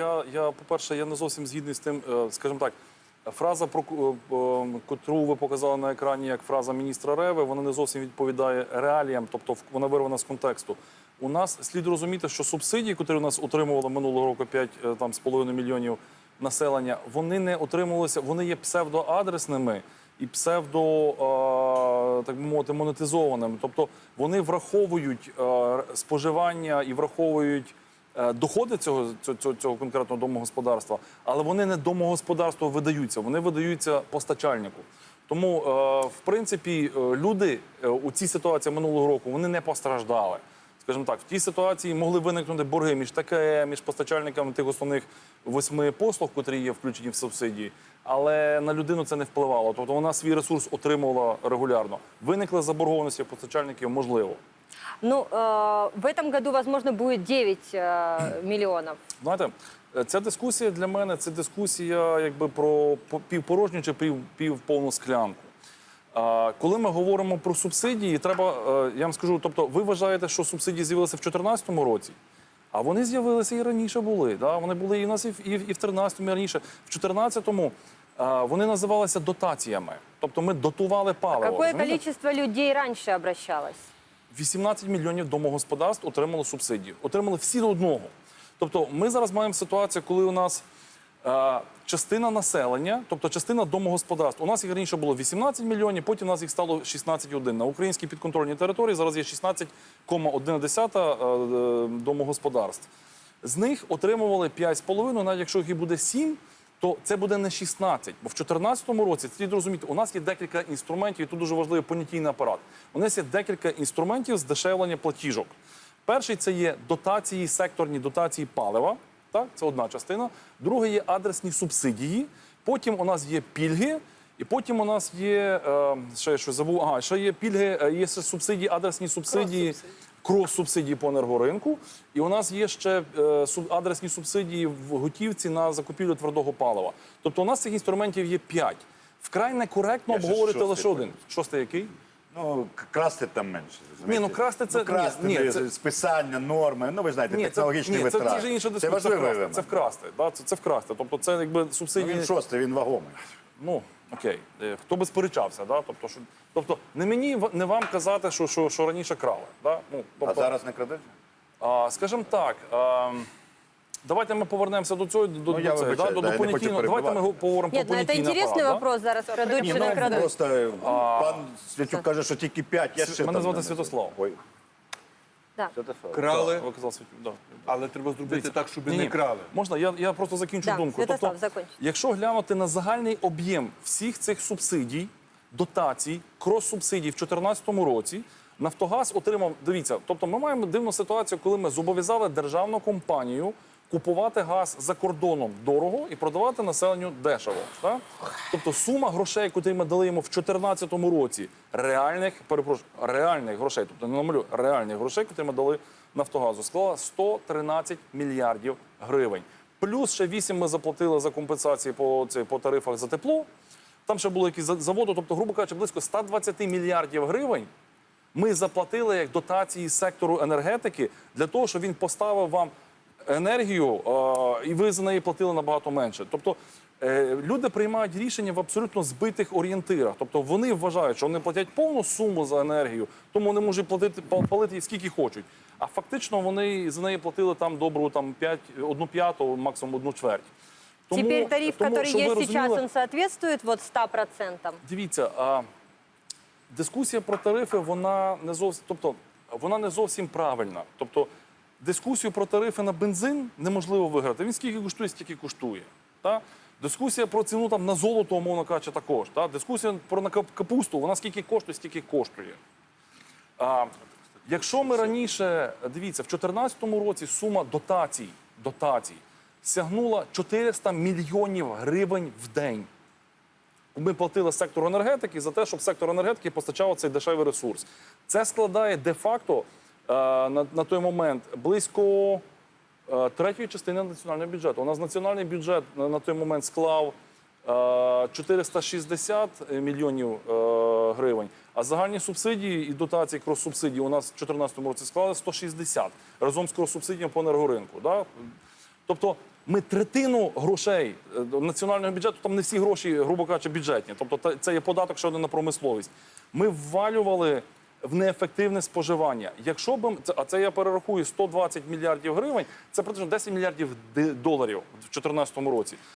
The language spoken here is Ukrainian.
я, я по-перше, я не зовсім згідний з тим, е, скажімо так. Фраза, про е, котру ви показали на екрані, як фраза міністра Реви, вона не зовсім відповідає реаліям, тобто вона вирвана з контексту. У нас слід розуміти, що субсидії, які у нас отримували минулого року 5 е, мільйонів населення, вони не отримувалися, вони є псевдоадресними і псевдо, так би мовити, монетизованими. Тобто вони враховують споживання і враховують доходи цього, цього, цього, конкретного домогосподарства, але вони не домогосподарству видаються, вони видаються постачальнику. Тому, е, в принципі, е, люди е, у цій ситуації минулого року вони не постраждали. Скажімо так, в тій ситуації могли виникнути борги між ТКЕ, між постачальниками тих основних восьми послуг, котрі є включені в субсидії, але на людину це не впливало. Тобто вона свій ресурс отримувала регулярно. Виникли заборгованості постачальників, можливо. Ну, э, в этом году, возможно, будет 9 э, миллионов. Знаєте, е, ця дискусія для мене це дискусія якби про по- півпорожню чи пів, півповну склянку. А, коли ми говоримо про субсидії, треба, е, я вам скажу, тобто, ви вважаєте, що субсидії з'явилися в 2014 році, а вони з'явилися і раніше були. Да? Вони були і в нас і в, і в 2013 і раніше. В 2014 е, вони називалися дотаціями. Тобто ми дотували паливо. Какое розумієте? количество людей раньше обращалось? 18 мільйонів домогосподарств отримало субсидію. Отримали всі до одного. Тобто, ми зараз маємо ситуацію, коли у нас е, частина населення, тобто частина домогосподарств. У нас їх раніше було 18 мільйонів, потім у нас їх стало 16,1. На українській підконтрольній території зараз є 16,1 е, домогосподарств. З них отримували 5,5, навіть якщо їх буде 7, то це буде не 16. Бо в 2014 році слід розуміти, у нас є декілька інструментів, і тут дуже важливий понятійний апарат. У нас є декілька інструментів здешевлення платіжок. Перший це є дотації, секторні дотації палива. Так, це одна частина. Друга є адресні субсидії. Потім у нас є пільги. І потім у нас є е, ще щось забув. Ага, ще є пільги, е, є ще субсидії, адресні субсидії, крос-субсидії по енергоринку. І у нас є ще е, адресні субсидії в готівці на закупівлю твердого палива. Тобто у нас цих інструментів є п'ять. Вкрай некоректно обговорити лише один. Шостий який? Ну, красти там менше. Ні, ну, красти це- Ну, красти, ні, ні, це- списання, норми. Ну, ви знаєте, Ні, технологічні ні, це, витрати. це вже інша дискусія. Це. Це вкрасти. Да? Це, це вкрасти. Тобто це якби Ну, субсидії. він шостий, він вагомий. Ну окей, Е, хто би сперечався, да? тобто, що, тобто не мені не вам казати, що, що, що раніше крали. Да? Ну, А тобто, зараз не крадеш? а, скажімо так. А, Давайте ми повернемося до цього до, Ну, я до, цього, да, до, да, до понятійного. Давайте ми поговоримо Нет, про ну это понятійний интересный апарат, да? вопрос зараз. Крадуть чи не ну, крадуть? просто пан Святюк каже, що тільки п'ять. Я ще Мене звати Святослав. Ой, Да. Крали, Так, казали, Свят- да. але треба зробити Дивіться. так, щоб Ні, не ні. крали. Можна, я, я просто закінчу Да, думку. Святослав, тобто, закончи. якщо глянути на загальний об'єм всіх цих субсидій, дотацій, крос-субсидій в 2014 році, Нафтогаз отримав, дивіться, тобто ми маємо дивну ситуацію, коли ми зобов'язали державну компанію купувати газ за кордоном дорого і продавати населенню дешево. Так? Тобто сума грошей, котрі ми дали йому в 2014 році, реальних, перепрошую, реальних грошей, тобто не намалю, реальних грошей, котрі ми дали Нафтогазу, склала 113 мільярдів гривень. Плюс ще 8 ми заплатили за компенсації по, це, по тарифах за тепло. Там ще були якісь за- заводи, тобто, грубо кажучи, близько 120 мільярдів гривень ми заплатили як дотації сектору енергетики для того, щоб він поставив вам енергію, і ви за неї платили набагато менше. Тобто е, люди приймають рішення в абсолютно збитих орієнтирах. Тобто вони вважають, що вони платять повну суму за енергію, тому вони можуть платити палити її скільки хочуть. А фактично вони за неї платили там добру там 5, одну п'яту, максимум одну чверть. Тому- Теперь тариф, тому, который есть сейчас, он соответствует вот 100%? Дивіться, а, дискусія про тарифи, вона не зовсім, тобто, вона не зовсім правильна. Тобто, дискусію про тарифи на бензин неможливо виграти. Він скільки коштує, стільки коштує. Та? Дискусія про ціну там, на золото, умовно кажучи, також. Та? Дискусія про капусту, вона скільки коштує, стільки коштує. А, якщо ми раніше, дивіться, в 2014 році сума дотацій, дотацій сягнула 400 мільйонів гривень в день ми платили сектору енергетики за те, щоб сектор енергетики постачав цей дешевий ресурс. Це складає де-факто на, на той момент близько е, третьої частини національного бюджету. У нас національний бюджет на, на той момент склав е, 460 мільйонів е, гривень, а загальні субсидії і дотації крос-субсидії у нас в 2014 році склали 160 разом з крос-субсидіями по енергоринку. Да? Тобто Ми третину грошей е, національного бюджету, там не всі гроші, грубо кажучи, бюджетні. Тобто це є податок ще один на промисловість. Ми ввалювали в неефективне споживання. Якщо б а це я перерахую 120 мільярдів гривень, це приблизно 10 мільярдів доларів в 2014 році.